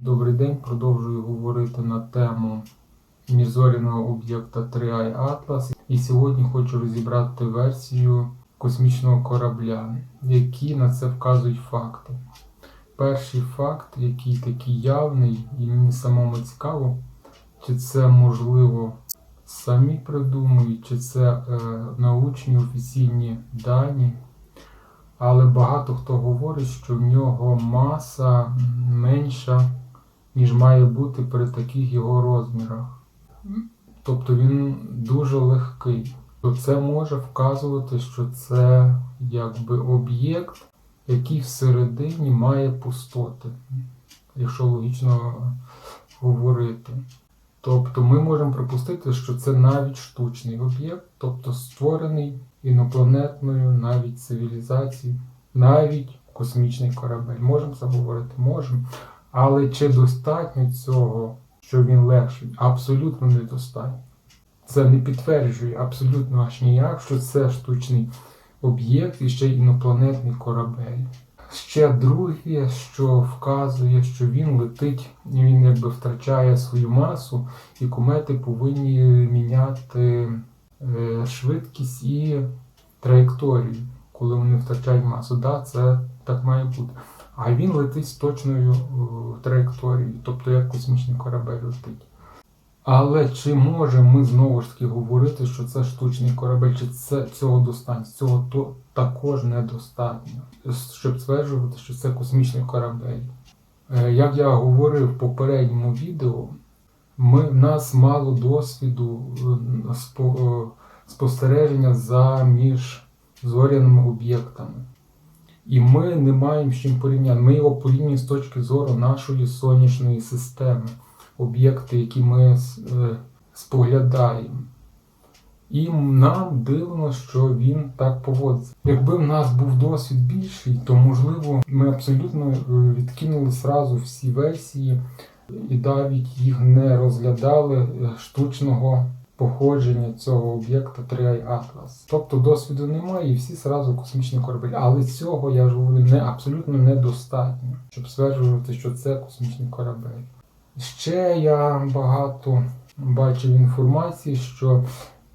Добрий день, продовжую говорити на тему міжзоряного об'єкта 3i Atlas. І сьогодні хочу розібрати версію космічного корабля, які на це вказують факти. Перший факт, який такий явний, і мені самому цікаво, чи це можливо самі придумують, чи це е, научні офіційні дані. Але багато хто говорить, що в нього маса менша, ніж має бути при таких його розмірах. Тобто він дуже легкий. То це може вказувати, що це якби об'єкт, який всередині має пустоти, якщо логічно говорити. Тобто ми можемо припустити, що це навіть штучний об'єкт, тобто створений інопланетною навіть цивілізацією, навіть космічний корабель. Можемо це говорити? Можемо. Але чи достатньо цього, що він легший? Абсолютно недостатньо. Це не підтверджує абсолютно аж ніяк, що це штучний об'єкт і ще інопланетний корабель. Ще друге, що вказує, що він летить, він якби втрачає свою масу, і комети повинні міняти е, швидкість і траєкторію, коли вони втрачають масу. Да, це так має бути. А він летить з точною е, траєкторією, тобто як космічний корабель летить. Але чи можемо ми знову ж таки говорити, що це штучний корабель, чи це цього достатньо? Цього то також недостатньо, щоб стверджувати, що це космічний корабель. Е, Як я говорив в попередньому відео, ми, в нас мало досвіду е, спо- спостереження за міжзоряними об'єктами. І ми не маємо з чим порівняти. Ми його порівнюємо з точки зору нашої сонячної системи, об'єкти, які ми е, споглядаємо. І нам дивно, що він так поводиться. Якби в нас був досвід більший, то можливо ми абсолютно е, відкинули сразу всі версії і навіть їх не розглядали е, штучного походження цього об'єкта 3i Atlas. Тобто досвіду немає, і всі сразу космічний корабель. Але цього я ж говорю не абсолютно недостатньо, щоб стверджувати, що це космічний корабель. Ще я багато бачив інформації, що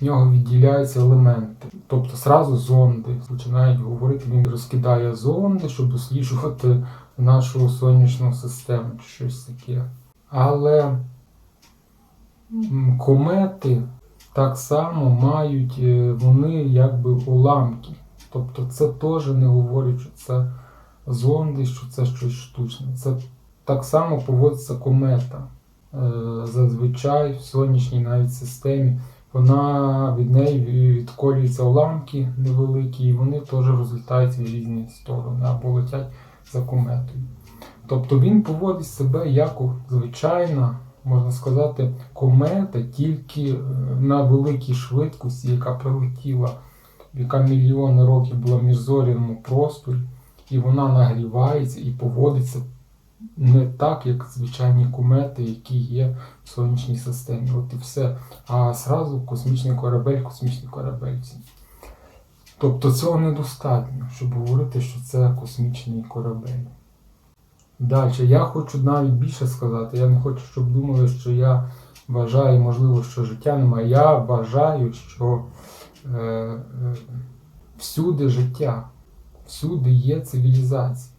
в нього відділяються елементи. Тобто сразу зонди починають говорити, він розкидає зонди, щоб досліджувати нашу сонячну систему чи щось таке. Але комети так само мають, е, вони якби уламки. Тобто це теж не говорить, що це зонди, що це щось штучне. Це так само поводиться комета. Е, Зазвичай в сонячній навіть системі вона від неї відколюються уламки невеликі, і вони теж розлітаються в різні сторони або летять за кометою. Тобто він поводить себе як звичайна, можна сказати, комета, тільки е, на великій швидкості, яка прилетіла, яка мільйони років була в міжзоряному просторі, і вона нагрівається і поводиться не так, як звичайні комети, які є в сонячній системі. От і все. А зразу космічний корабель, космічний корабель. Тобто цього недостатньо, щоб говорити, що це космічний корабель. Далі, я хочу навіть більше сказати. Я не хочу, щоб думали, що я вважаю, можливо, що життя немає. Я вважаю, що е, е, всюди життя, всюди є цивілізація.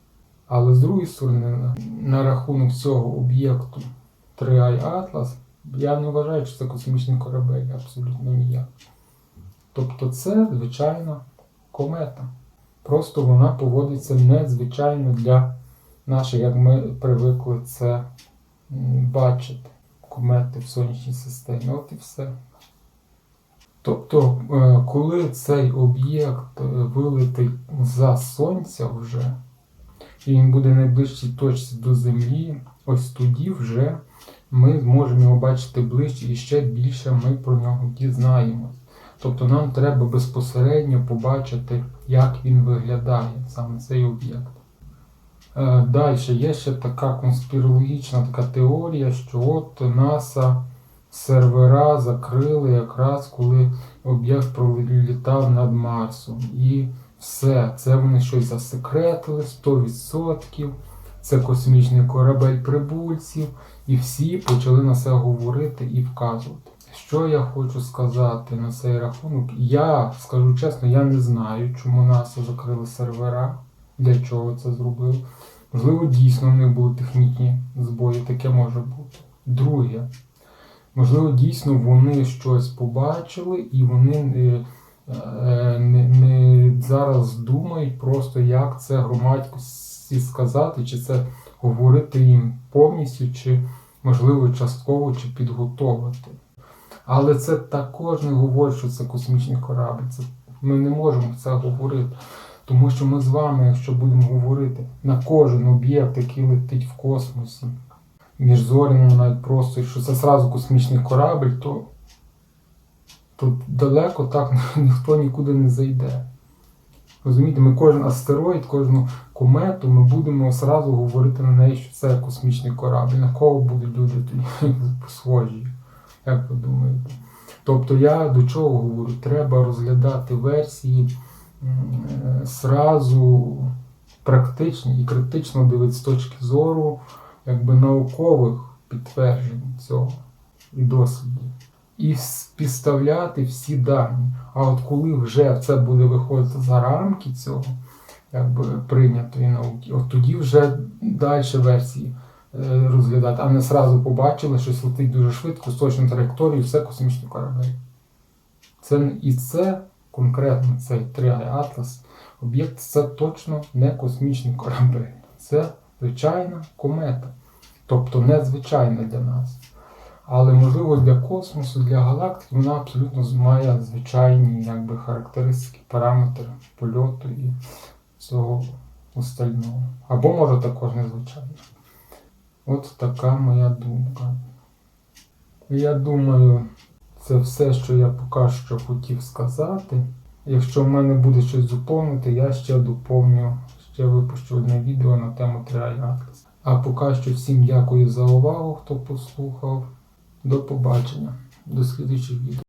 Але з другої сторони, на, рахунок цього об'єкту 3i Atlas, я не вважаю, що це космічний корабель, абсолютно ніяк. Тобто це звичайна комета. Просто вона поводиться незвичайно для наших, як ми привикли це бачити, комети в сонячній системі. От і все. Тобто, е, коли цей об'єкт е, вилетить за сонця вже, і він буде найближчій точці до Землі, ось тоді вже ми зможемо його бачити ближче і ще більше ми про нього дізнаємось. Тобто нам треба безпосередньо побачити, як він виглядає, саме цей об'єкт. Е, Далі є ще така конспірологічна така теорія, що от НАСА сервера закрили якраз коли об'єкт пролітав над Марсом. І все, це вони щось засекретили 100%. це космічний корабель прибульців, і всі почали на це говорити і вказувати. Що я хочу сказати на цей рахунок? Я скажу чесно, я не знаю, чому НАСА закрили сервера, для чого це зробили. Можливо, дійсно в них були технічні збої, таке може бути. Друге, можливо, дійсно вони щось побачили і вони е, е, не, не зараз думають просто, як це громадськості сказати, чи це говорити їм повністю, чи можливо частково, чи підготовити. Але це також не говорить, що це космічний корабль. Це, ми не можемо це говорити. Тому що ми з вами, якщо будемо говорити на кожен об'єкт, який летить в космосі, між міжзоряному навіть просто, що це зразу космічний корабль, то, то далеко так ніхто нікуди не зайде. Розумієте, ми кожен астероїд, кожну комету ми будемо зразу говорити на неї, що це космічний корабль. На кого будуть люди схожі? Як ви думаєте? Тобто я до чого говорю? Треба розглядати версії сразу практичні і критично дивитися з точки зору якби, наукових підтверджень цього і дослідів. І співставляти всі дані. А от коли вже це буде виходити за рамки цього якби, прийнятої науки, от тоді вже далі версії е, розглядати, а не сразу побачили, щось летить дуже швидко, з точною траєкторією, все космічний корабель. Це, і це конкретно цей Тріай Атлас об'єкт це точно не космічний корабель. Це звичайна комета. Тобто незвичайна для нас. Але можливо для космосу, для галактики вона абсолютно має звичайні якби, характеристики, параметри польоту і всього остального. Або може також незвичайно. От така моя думка. Я думаю, це все, що я поки що хотів сказати. Якщо в мене буде щось доповнити, я ще доповню, ще випущу одне відео на тему Trial Atlas. А поки що всім дякую за увагу, хто послухав. До побачення. До слідуючих відео.